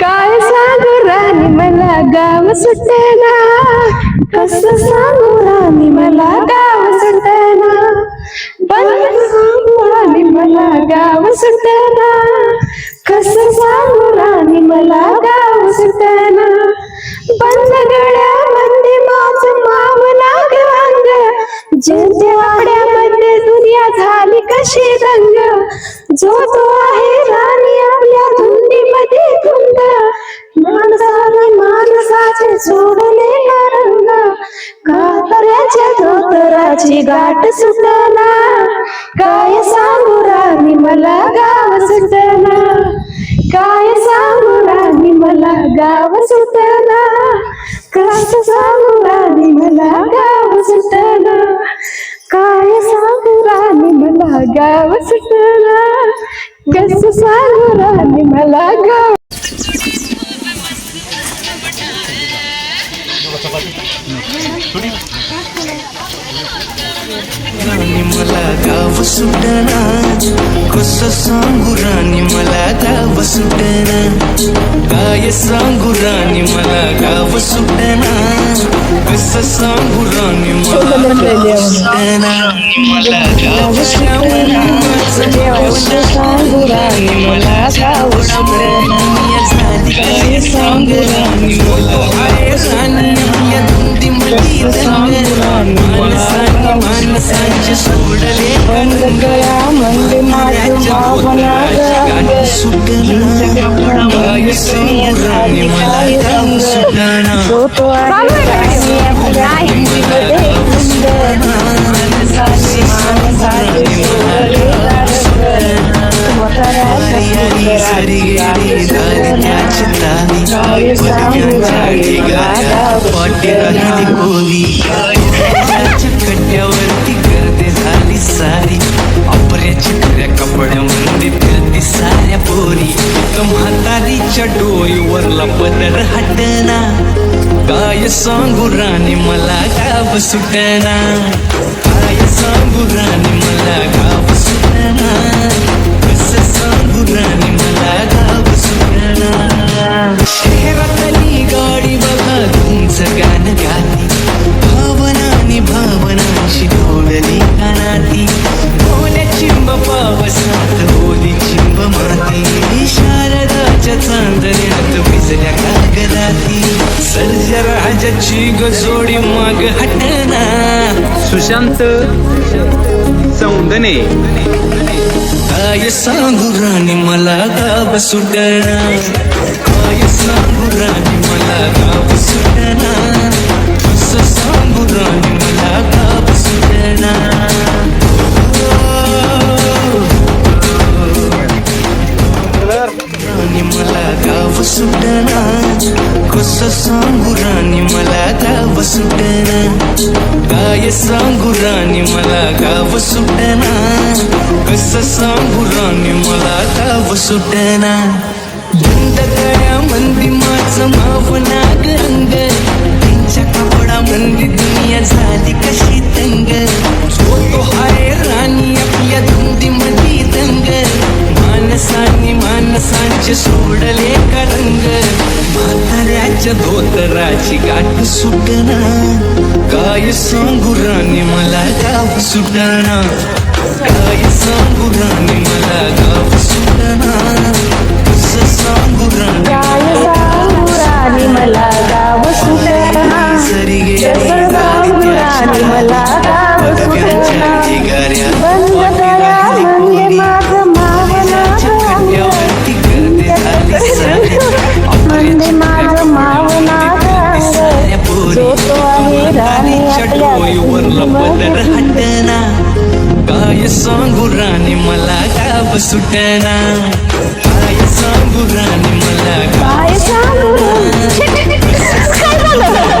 काय सांगू राणी मला गाव सुटेना. कस सांगू राणी मला गाव सुटेना. बंद सांगू राणी मला गाव सुटेना. कस सांगू राणी मला गाव सुटेना. बंद गळ्यामध्ये माझं माव लाग रंग जेवढ्यामध्ये दुनिया झाली कशी रंग. जो तो आहे सोडलेला रंग कातऱ्याच्या धोतराची गाठ सुटना काय सांगू राणी मला गाव सुटना काय सांगू राणी मला गाव सुटना कस सांगू राणी मला गाव सुटना काय सांगू राणी मला गाव सुटना कस सांगू राणी मला मला गाव सुटना कस सांगू राणी मला गाव सुटना काय सांगू राणी मला गाव सुटना कस सांगू राणी मला गाव सुटना मला गाव सुटना गाणं सुटलं काय सांगू हटना। काय सांगू राणी मला गाव सुटना। काय सांगू राणी मला गाव सुटना। कसं सांगू राणी मला गाव सुटना। शहरातली गाडी बघा तुमचं गाणं गाती भावनानी भावनाशी डोळली कानाती ओल्या चिंब सर्जराजाची गजोडी माग हटना. सुशांत चौंदने काय सांगू राणी मला गाव सुटना. काय सांगू राणी मला गाव सांगू राणी मला गाव सुटना काय सांगू राणी मला गाव सुटना कस सांगू राणी मला गाव सुटना बंद गळ्या मंदी माझं माव नाग रंग त्यांच्या कपडा मंदी दुनिया झाली कशी तंग. तो हाय राणी आपल्या धुंदी मधी दंग. माणसांनी माणसांचे सोडले म्हाताऱ्याच्या धोतराची गाठ सुटना काय सांगू राणी मला गाव सुटना काय सांगू राणी मला गाव सुटना सांगू राणी? खपलं हटना। काय सांगू राणी मला गाव सुटना। काय सांगू